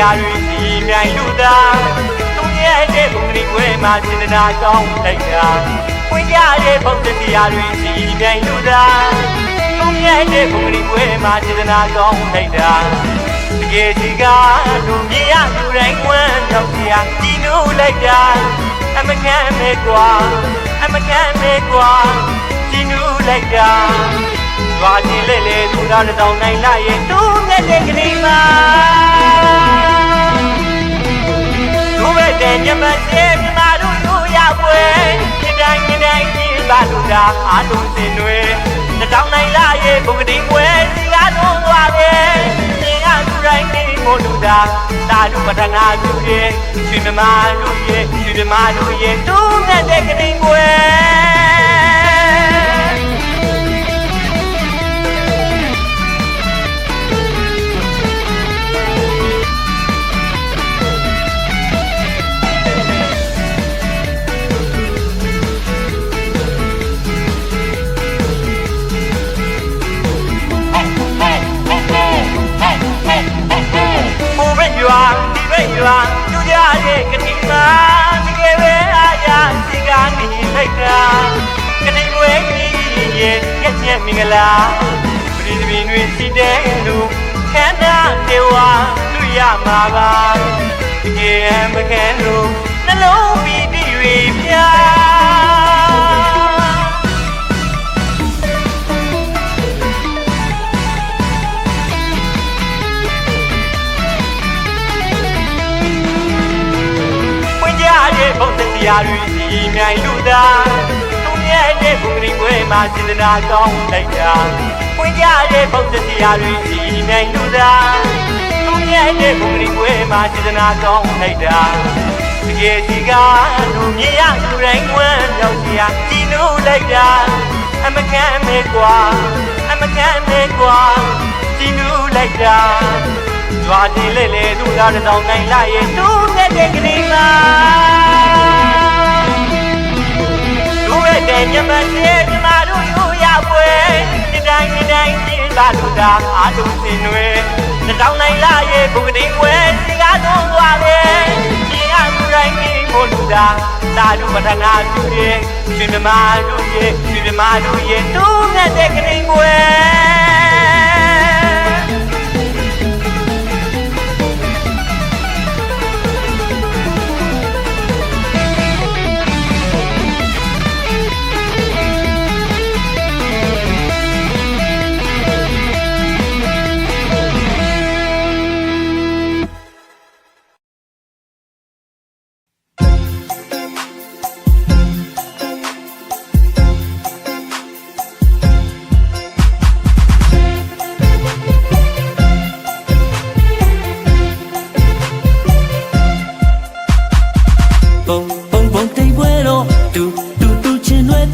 ရာတွေစီမြိုင်လူသားသူရဲ့တဲ့ဘုံကလေးဝဲမှာစေတနာကောင်းလိုက်တာဝင်ကြတဲ့ဘုံတရားတွေစီမြိုင်လူသားသူရဲ့တဲ့ဘုံကလေးဝဲမှာစေတနာကောင်းလိုက်တာတကယ်ဒီကတို့မြင်ရသူတိုင်းဝမ်းတော့ကြာဒီနူးလိုက်တာအမကန်မဲကွာအမကန်မဲကွာဒီနူးလိုက်တာရွာကြီးလေလေသူသားတစ်တောင်နိုင်လာရင်သူ့မျက်တဲ့ကလေးမှာ သူ့ရဲ့တဲ့ညမစေမြမတို့တို့ရပွဲဒီတိုင်းဒီတိုင်းကြီးပါလူတာအားလုံးစင်တွေတစ်တောင်နိုင်လာရင်ဘုံကတိပွဲစီကားတော့သွားပဲသင်ကသူတိုင်းနေမို့လူတာတာလူပထနာလူရဲ့ရွှေမြမလူရဲ့ရွှေမြမလူရဲ့သူ့မျက်တဲ့ကလေးပွဲ ဒီပဲရွာကျူကြရဲ့ကတိမာဒီကဲပဲအားရစီကနေလိုက်တာကတိွယ်ကြီးရဲ့ညက်ညက်မင်္ဂလာပရိသမီတွေစီတဲ့လူခန္ဓာတေဝါလူရမှာပါတကယ်မခဲလို့နှလုံးပီတိ စီမြိုင်လူသားသူမြဲတဲ့ဘုံကလေးဝဲမှာစေတနာကောင်းလိုက်တာဝင်ကြတဲ့ဘုံတရားတွေစီမြိုင်လူသားသူမြဲတဲ့ဘုံကလေးဝဲမှာစေတနာကောင်းလိုက်တာတကယ်ဒီကတို့မြင်ရသူတိုင်းဝမ်းရောက်စရာဒီလိုလိုက်တာအမကန်မဲကွာအမကန်မဲကွာဒီလိုလိုက်တာရွာတီလေလေသူသားတစ်တောင်နိုင်လာရင်သူ့နဲ့တဲ့ကလေး ရဲ့တဲ့ညမစေမြမတို့ယူရပွဲဒီတိုင်းဒီတိုင်းကြည်သာလူသားအားလုံးစင်တွေတစ်တောင်နိုင်လာရင်ဘုကတိဝဲစီကားတော့သွားပဲဒီအမှုတိုင်းကြီးကိုလူသားသာဓုပထနာသူရဲ့ရှင်မြမတို့ရဲ့ရှင်မြမတို့ရဲ့သူ့နဲ့တဲ့ကလေးဝဲ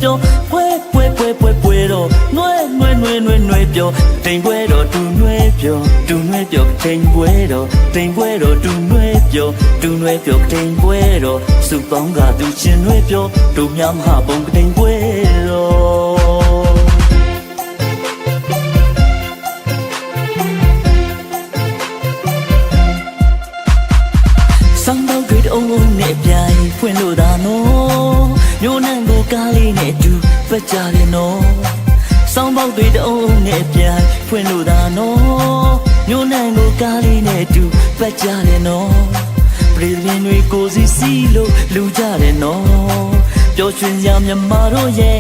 ပြောပွဲပွဲပွဲပွဲပွဲတော့နွဲနွဲနွဲနွဲနွဲပြောတိမ်ပွဲတော့တူနွဲပြောတူနွဲပြောတိမ်ပွဲတော့တိမ်ပွဲတော့တူနွဲပြောတူနွဲပြောတိမ်ပွဲတော့စုပေါင်းကတူချင်းနွဲပြောတူများမဟာဘုံတိမ်ပွဲတော့စံတော့ဂိတ်အုံးအုံးနဲ့ပြိုင်ဖွင့်လို့ ပက်ကြတယ်နော်စောင်းပေါက်တွေတအုံးအုံးနဲ့ပြိုင်ဖွင့်လို့သာနော်မျိုးနံကိုကားလေးနဲ့တူပက်ကြတယ်နော်ပြည်တွင်တွေကိုစီစီလို့လူကြတယ်နော်ပျော်ရွှင်စရာမြမတို့ရဲ့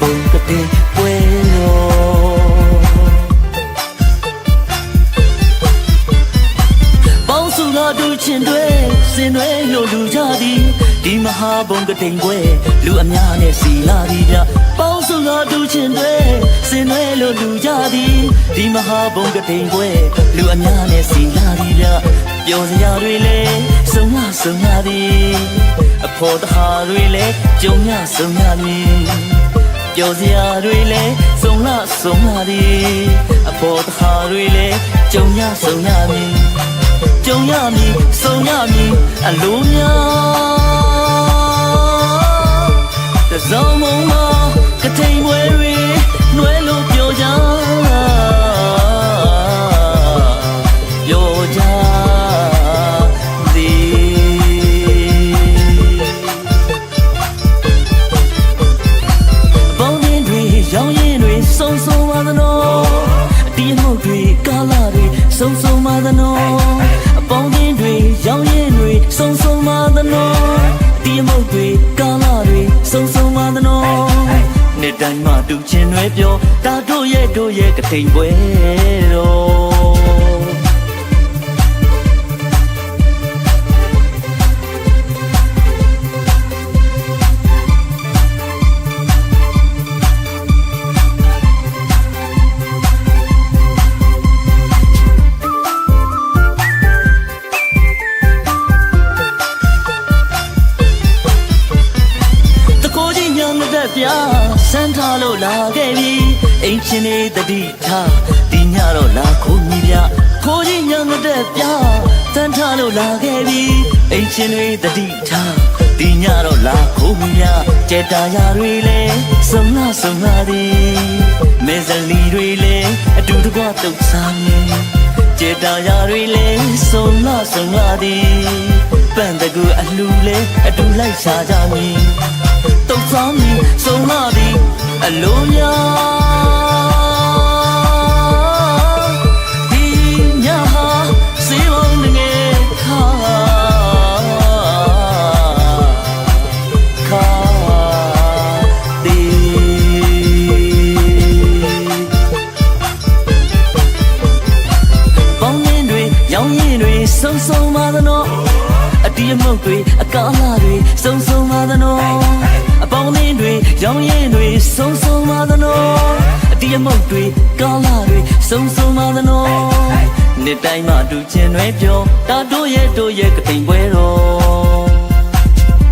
ဘုံကတိပွဲတော် တို့ချင်းတွေစင်တွေလို့လူကြသည်ဒီမဟာဘုံကတိန်ပွဲလူအများနဲ့စီလာသည်ဗျပေါင်းစုလာတို့ချင်းတွေစင်တွေလို့လူကြသည်ဒီမဟာဘုံကတိန်ပွဲလူအများနဲ့စီလာသည်ဗျပျော်စရာတွေလည်းစုံရစုံရသည်အဖို့တဟာတွေလည်းကြုံရစုံရသည်ပျော်စရာတွေလည်းစုံလစုံရသည်အဖို့တဟာတွေလည်းကြုံရစုံရသည် ကြုံရမည်ဆုံရမည်အလိုများတစုံမုံမကတိမ်ပွဲတွေနှွဲလို့ပြောကြပြောကြရောင်ရင်တွေစုံစုံပါသနော်အတီးအမှုတ်တွေကာလာတွေစုံစုံပါသနော် င်းမှတူချင်တွေပြောဒါတို့ရဲ့တို့ရဲ့ကတိမ်ပွဲတော့တ မတက်ပြစမ်းထားလို့လာခဲ့ပြီအိမ်ချင်းနေတတိထားဒီညတော့လာခုန်ကြီးဗျခိုးကြီးညံမတက်ပြစမ်းထားလို့လာခဲ့ပြီအိမ်ချင်းနေတတိထားဒီညတော့လာခုန်ကြီးဗျကြက်တာရတွေလဲစုံလာစုံလာသည်မဲဇလီတွေလဲအတူတကွတုတ်စားနေကျေတာရတွေလဲစုံလာစုံလာသည်ပန့်တကူအလှလဲအတူလိုက်စားကြမည် တုတ်စားမည်စုံလာသည်အလိုများ အတီးအမုတ်တွေကားလာတွေစုံစုံပါသနော်နေ့တိုင်းမှတူချင်တွေပြောတာတို့ရဲ့တို့ရဲ့ကတိမ်ပွဲတော်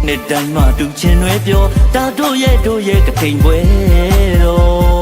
နေ့တိုင်းမှတူချင်တွေပြောတာတို့ရဲ့တို့ရဲ့ကတိမ်ပွဲတော်